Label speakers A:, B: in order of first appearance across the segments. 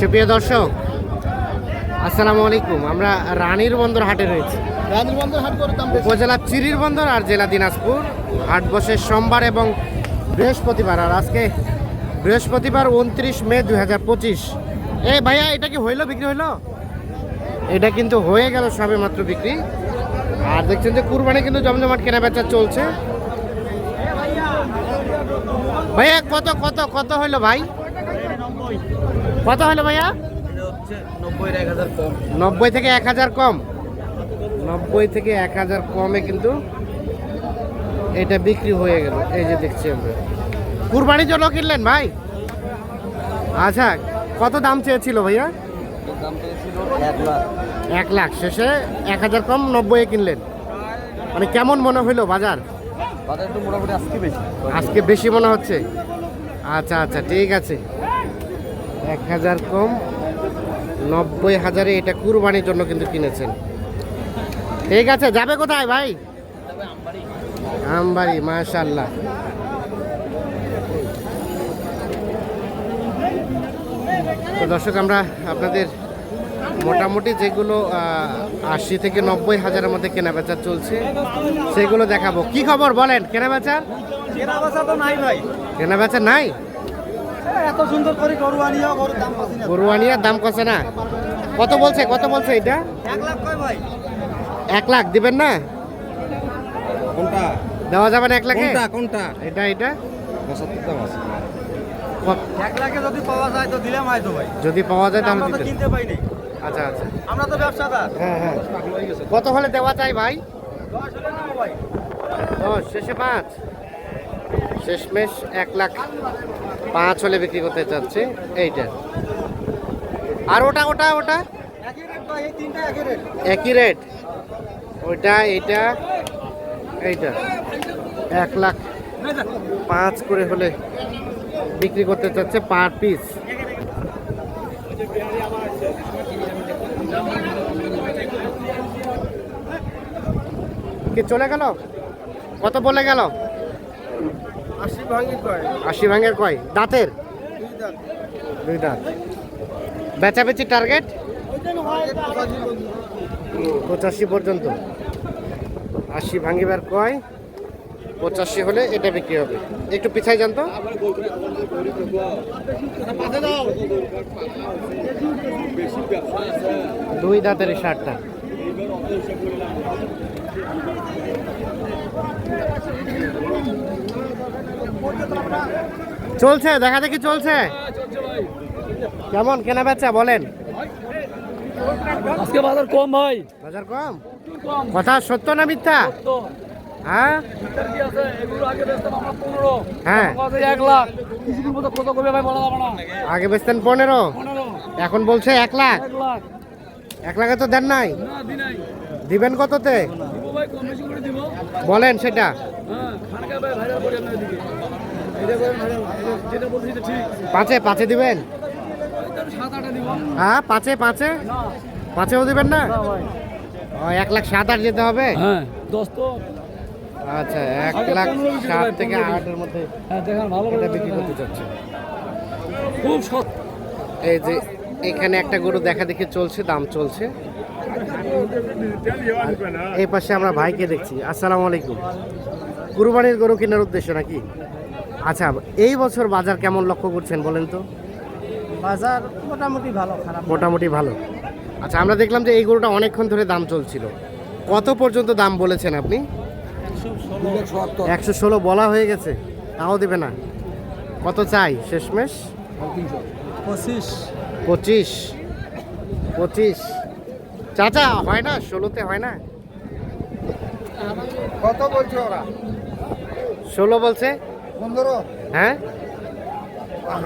A: সুপ্রিয় দর্শক আসসালামু আলাইকুম। আমরা রানীর বন্দর হাটে রয়েছি।
B: রানীর বন্দর হাট করে দাম বেশি।
A: উপজেলা চিরির বন্দর আর জেলা দিনাজপুর। হাট বসে সোমবার এবং বৃহস্পতিবার। আর আজকে বৃহস্পতিবার উনত্রিশ মে দুই হাজার পঁচিশ। এ ভাইয়া এটা কি হইল বিক্রি হইল? এটা কিন্তু হয়ে গেল সবে মাত্র বিক্রি। আর দেখছেন যে কুরবানি কিন্তু জমজমাট কেনা বেচা চলছে। ভাইয়া কত কত কত হইল ভাই? কত হলো ভাইয়া? নব্বই থেকে এক হাজার কম। নব্বই থেকে এক হাজার কমে কিন্তু এটা বিক্রি হয়ে গেল। এই যে দেখছি আমরা। কুরবানির জন্য কিনলেন ভাই? আচ্ছা কত দাম চেয়েছিল ভাইয়া? এক লাখ। শেষে এক হাজার কম নব্বই কিনলেন। মানে কেমন মনে হইল বাজার?
B: আজকে বেশি
A: মনে হচ্ছে। আচ্ছা আচ্ছা ঠিক আছে। এক হাজার কম নব্বই হাজারে এটা কুরবানির জন্য কিন্তু কিনেছেন। ঠিক আছে যাবে কোথায় ভাই? আমবাড়ি মাশাল্লাহ তো দর্শক আমরা আপনাদের মোটামুটি যেগুলো আশি থেকে নব্বই হাজারের মধ্যে কেনাবেচা চলছে সেগুলো দেখাবো। কি খবর বলেন কেনাবেচার
B: কেনা বেচা তো নাই ভাই।
A: কেনাবেচা নাই?
B: এত সুন্দর করে গরু আনিও গরুর দাম পাচ্ছি না
A: গরুয়ানিয়ার দাম কত না। কত বলছে কত বলছে এটা?
B: এক লাখ কয় ভাই?
A: এক লাখ দিবেন না?
B: কোনটা?
A: দেওয়া যাবে না এক লাখে?
B: কোনটা কোনটা?
A: এটা এটা?
B: পঁচাত্তর দাম আছে। এক লাখে যদি পাওয়া যায় তো দিলাম হয়তো ভাই।
A: যদি পাওয়া যায় তাহলে
B: আমরা তো কিনতে পাইনি।
A: আচ্ছা আচ্ছা।
B: আমরা তো ব্যবসাদার।
A: হ্যাঁ হ্যাঁ। কত হলে দেওয়া যায় ভাই?
B: দশ হলে নেব ভাই।
A: দশ শেষে পাঁচ। শেষমেশ এক লাখ পাঁচ হলে বিক্রি করতে চাচ্ছে, এইটা। আর ওটা ওটা ওটা?
B: একই রেট,
A: ওইটা, এইটা এইটা। এক লাখ পাঁচ করে হলে বিক্রি করতে চাচ্ছে পার পিস। কি চলে গেল? কত বলে গেল?
B: আশি
A: ভাঙের কয়? দাঁতের? দুই দাঁত। বেচাবেচি টার্গেট পঁচাশি পর্যন্ত। আশি ভাঙিবার কয়? পঁচাশি হলে এটা বিক্রি হবে। একটু পিছাই যান তো। দুই দাঁতের শার্টটা। চলছে দেখা দেখি চলছে। কেমন কেনা বেচা বলেন।
C: আজকে বাজার কম ভাই।
A: বাজার কম? কথা সত্য না মিথ্যা? হ্যাঁ? হ্যাঁ। আগে বেচতেন পনেরো। এখন বলছে এক লাখ।
C: এক লাখে।
A: তো দেন নাই। দিবেন কততে? বলেন সেটা। পাঁচে পাঁচে দিবেন? হ্যাঁ পাঁচে পাঁচে? পাঁচেও দিবেন না? এক লাখ সাত আট যেতে হবে?
C: হ্যাঁ
A: আচ্ছা এক লাখ সাত থেকে আটের মধ্যে
C: হ্যাঁ
A: বিক্রি করতে চাচ্ছে।
C: খুব
A: এই যে এখানে একটা গরু দেখা দেখি চলছে দাম চলছে। এই পাশে আমরা ভাইকে দেখছি। আসসালামু আলাইকুম। কুরবানির গরু কেনার উদ্দেশ্য নাকি? আচ্ছা এই বছর বাজার কেমন লক্ষ্য করছেন বলেন তো?
B: বাজার মোটামুটি ভালো খারাপ
A: মোটামুটি ভালো। আচ্ছা আমরা দেখলাম যে এই গরুটা অনেকক্ষণ ধরে দাম চলছিল। কত পর্যন্ত দাম বলেছেন আপনি? একশো ষোলো বলা হয়ে গেছে তাও দেবে না। কত চাই শেষমেশ?
B: পঁচিশ।
A: পঁচিশ। পঁচিশ। চাচা হয় না? ষোলোতে হয় না?
B: কত বলছে ওরা?
A: ষোলো বলছে? হ্যাঁ?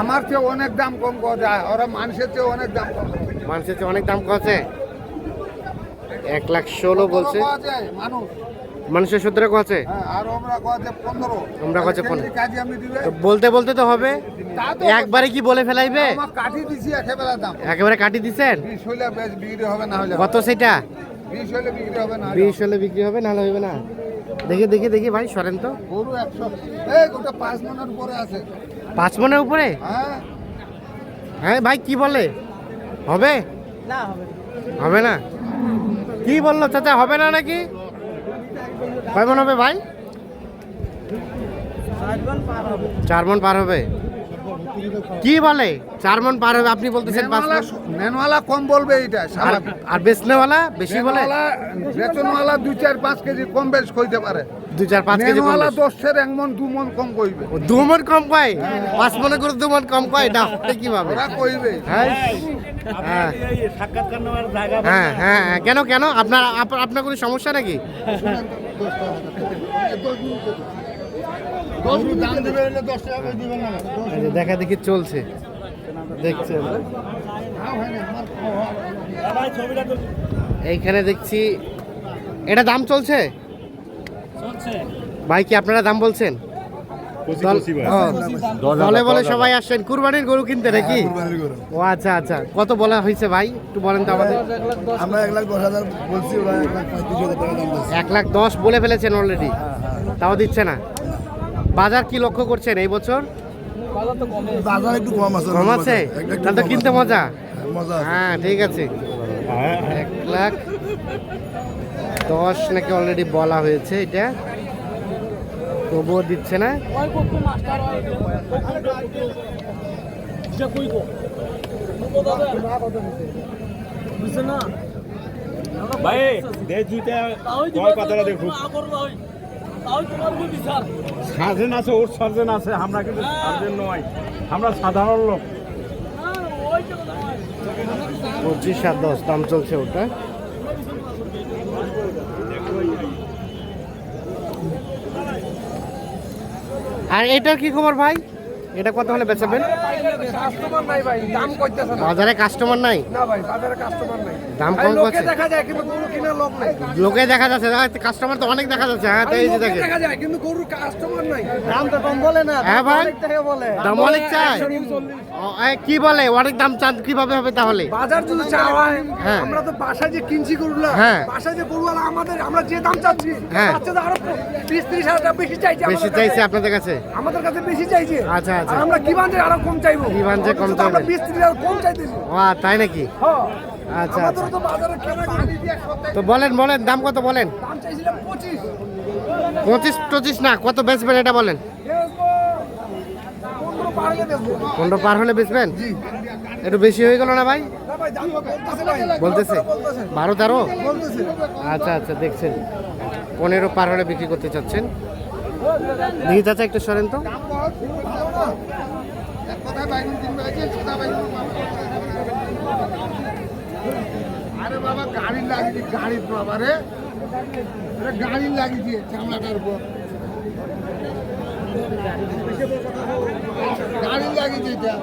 B: আমার চেয়ে অনেক দাম কম যায় ওরা মানুষের চেয়ে অনেক দাম কম
A: মানুষের চেয়ে অনেক দাম কছে এক লাখ ষোলো বলছে।
B: মানুষ।
A: মানুষের সত্তরে কছে
B: হ্যাঁ, আমরা পনেরো।
A: তোমরা কছে পনেরো।
B: কাজে আমি দিবে?
A: বলতে বলতে তো হবে। একবারে কি বলে ফেলাইবে?
B: একেবারে দাম।
A: একেবারে কাটি দিছেন?
B: বেশ বিক্রি হবে না হলে
A: কত সেটা?
B: বিশ হলে বিক্রি হবে না হলে
A: বিশ হলে বিক্রি হবে নাহলে হবে না। দেখি দেখি দেখি ভাই সরেন তো।
B: গরু একশো। গোটা পাঁচ মনের উপরে আছে।
A: পাঁচ মনের উপরে?
B: হ্যাঁ।
A: হ্যাঁ ভাই কি বলে? হবে?
C: না হবে
A: হবে না? কি বলল চাচা হবে না নাকি? কয় মন হবে ভাই?
C: সাতজন পার হবে।
A: চার মন পার হবে। কি বলে? চার মন পার হবে আপনি বলতেছেন পাঁচ
B: নেনওয়ালা নেনওয়ালা কম বলবে এটা
A: আর বেচনেওয়ালা বেশি বলে?
B: বেতনওয়ালা দুই চার পাঁচ কেজি কম বেশ কইতে পারে।
A: দুই চার পাঁচ কেজি
B: নেনওয়ালা। দশের এক মন দু মন কম কইবে।
A: দু মন কম কয়? পাঁচ মনে করে দু মন কম কয়? না কীভাবে?
B: ওরা কইবে।
A: হ্যাঁ? হ্যাঁ। হ্যাঁ হ্যাঁ হ্যাঁ। কেন কেন? আপনার আপ- আপনার কোনো সমস্যা নাকি? দেখা দেখি চলছে। দেখছেন?
C: ভাই ছবিটা তো
A: এইখানে দেখছি এটা দাম চলছে?
C: চলছে।
A: ভাই কি আপনারা দাম বলছেন? দল- বলে সবাই আসছেন। কুরবানির গরু কিনতে নাকি? ও আচ্ছা আচ্ছা। কত বলা হয়েছে ভাই? একটু বলেন তো আমাদের।
B: আমরা এক লাখ দশ হাজার বলছি এক লাখ বলছে।
A: এক দশ বলে ফেলেছেন অলরেডি তাও দিচ্ছে না? বাজার কি লক্ষ্য করছেন এই বছর?
B: বাজার একটু কম আছে।
A: কম আছে? তাহলে তো কিনতে মজা?
B: মজা
A: হ্যাঁ ঠিক আছে। এক লাখ দশ নাকি অলরেডি বলা হয়েছে এটা। তবুও দিচ্ছে না।
C: ওই কত মাস্টার হয়। যে কই গো? বুঝছে না?
D: ভাই দে দুইটা দেখুন সার্জেন আছে, ওর সার্জেন আছে, আমরা কিন্তু সার্জেন নয়, আমরা সাধারণ লোক।
A: পঁচিশ সাত দশ, দাম চলছে ওটা। আর এটা কি খবর ভাই? এটা কত হলে বেচাবেন?
B: কাস্টমার নাই ভাই দাম করতেছে না
A: বাজারে কাস্টমার নাই?
B: না ভাই বাজারে কাস্টমার নাই
A: দাম কম
B: লোকে
A: করছে।
B: দেখা যায় কিন্তু গরু কেনার লোক নাই।
A: লোকে দেখা যাচ্ছে কাস্টমার তো অনেক দেখা যাচ্ছে। হ্যাঁ তাই এই যে
B: লোকে
A: দেখেন।
B: দেখা যায় কিন্তু গরুর কাস্টমার নাই।
C: দাম তো কম বলে না
A: হ্যাঁ ভাই।
C: বলে।
A: দাম অনেক চাই। কি বলে? অনেক দাম চান কীভাবে হবে তাহলে?
B: বাজার যদি চাওয়া হয়
A: হ্যাঁ।
B: আমরা তো বাসায় যে কিনছি গরুগুলা
A: হ্যাঁ।
B: বাসায় যে গরুগুলা আমাদের আমরা যে দাম চাচ্ছি
A: হ্যাঁ।
B: আরও বিশ ত্রিশ হাজার টাকা বেশি চাইছে
A: বেশি চাইছে আপনাদের কাছে?
B: আমাদের কাছে বেশি চাইছে।
A: আচ্ছা,
B: আর আমরা কি বান্ধে আরও কম চাইব?
A: কি বান্ধে কম
B: আমরা
A: চাইবে?
B: বিশ ত্রিশ হাজার কম চাইতেছি।
A: ও তাই নাকি?
B: হ্যাঁ।
A: আচ্ছা আচ্ছা।
B: তো
A: বলেন বলেন দাম কত বলেন?
B: দাম চাইছিলাম পঁচিশ।
A: পঁচিশ টচিশ না কত বেচবেন এটা বলেন?
B: পনেরো পার হলে
A: বেচবেন? একটু বেশি হয়ে গেল না ভাই?
B: বলতেছে
A: বারো তেরো আচ্ছা আচ্ছা দেখছেন। পনেরো পার হলে বিক্রি করতে চাচ্ছেন। দেখি চাচা একটু সরেন তো।
B: আরে বাবা গাড়ি লাগিয়ে গাড়ি বাবা রে। গাড়ি লাগিয়ে দিয়ে চামড়াটার উপর। গাড়ি লাগিয়ে দিয়ে।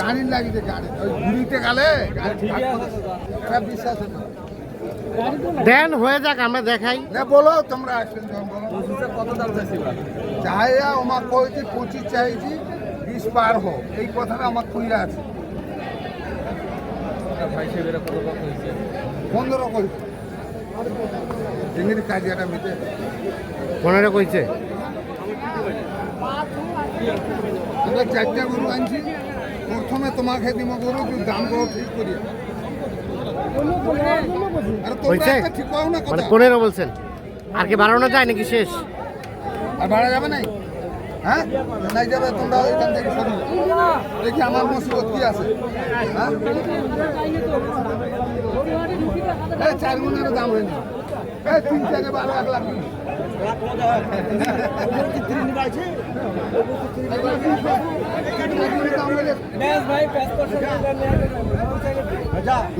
B: গাড়ি লাগিয়ে গাড়ি। ঘুরিতে গেলে বিশ্বাস
A: দেন হয়ে যাক আমরা দেখাই।
B: না বলো তোমরা বলো। কত দাম চাইছি চাইয়া আমার কইছি পঁচিশ চাইছি বিশ পার হোক। এই কথাটা আমার কইরা আছে। পনেরো কই চিংড়ি কাজিয়াটা মিটে
A: পনেরো কইছে?
B: আমরা চারটা গরু আনছি। প্রথমে তোমাকে দিব গরু দাম করো ঠিক করিয়া। আরে তোমরা ঠিক পাও না
A: মানে পনেরো বলছেন। আর কি বাড়ানো যায় নাকি শেষ?
B: আর ভাড়া যাবে নাই? হ্যাঁ? নাই যাবে, তোমরা এখান থেকে সরি। দেখি আমার মুসিবত কি আছে। হ্যাঁ? চার গুণের দাম হয়নি। তিন চারে বারো এক লাখ।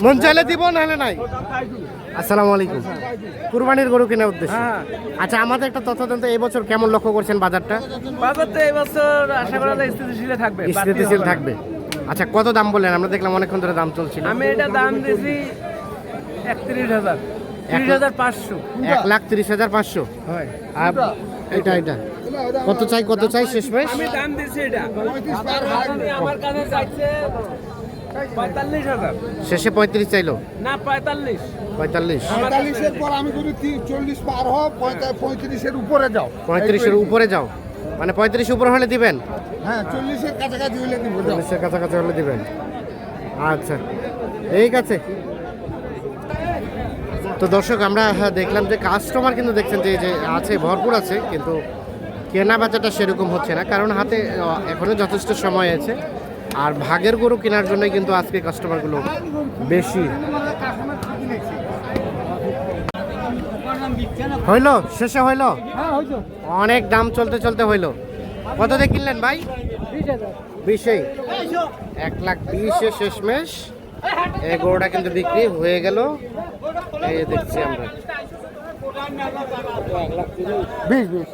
A: মন চাইলে দিব নাহলে নাই। আসসালামু আলাইকুম। কুরবানির গরু কেনার উদ্দেশ্য। আচ্ছা আমাদের একটা তথ্য দেন তো এই বছর কেমন লক্ষ্য করছেন বাজারটা?
C: বাজার তো এবছর আশা করা যায় স্থিতিশীল থাকবে
A: স্থিতিশীল থাকবে। আচ্ছা কত দাম বললেন? আমরা দেখলাম অনেকক্ষণ ধরে দাম চলছিল।
C: আমি এটা দাম দিয়েছি একত্রিশ হাজার। হাজার পাঁচশো
A: এক লাখ তিরিশ হাজার পাঁচশো। আর এটা এটা। কত চাই কত চাই শেষ মেশ
C: আমি দাম দিয়েছি এটা। আমার কাছে চাইছে পঁয়তাল্লিশ হাজার।
A: শেষে পঁয়ত্রিশ চাইলো?
C: না পঁয়তাল্লিশ।
A: পঁয়তাল্লিশ।
B: পঁয়তাল্লিশের পর আমি যদি চল্লিশ পার হও পঁয়ত্রিশের উপরে যাও।
A: পঁয়ত্রিশের উপরে যাও। মানে পঁয়ত্রিশ উপরে হলে দিবেন?
B: হ্যাঁ চল্লিশের কাছাকাছি দিব
A: চল্লিশের কাছাকাছি হলে দিবেন। আচ্ছা। ঠিক আছে। তো দর্শক আমরা হ্যাঁ, দেখলাম যে কাস্টমার কিন্তু দেখছেন যে যে আছে ভরপুর আছে কিন্তু কেনা বেচাটা সেরকম হচ্ছে না। কারণ হাতে এখনও যথেষ্ট সময় আছে। আর ভাগের গরু কেনার জন্যই কিন্তু আজকে কাস্টমারগুলো বেশি। হইল? শেষে হইল? অনেক দাম চলতে চলতে হইল। কত দিয়ে কিনলেন ভাই? বিশে? এক লাখ বিশে শেষমেশ। এই গরুটা কিন্তু বিক্রি হয়ে গেল। এই দেখছি আমরা। বিশ বিশ।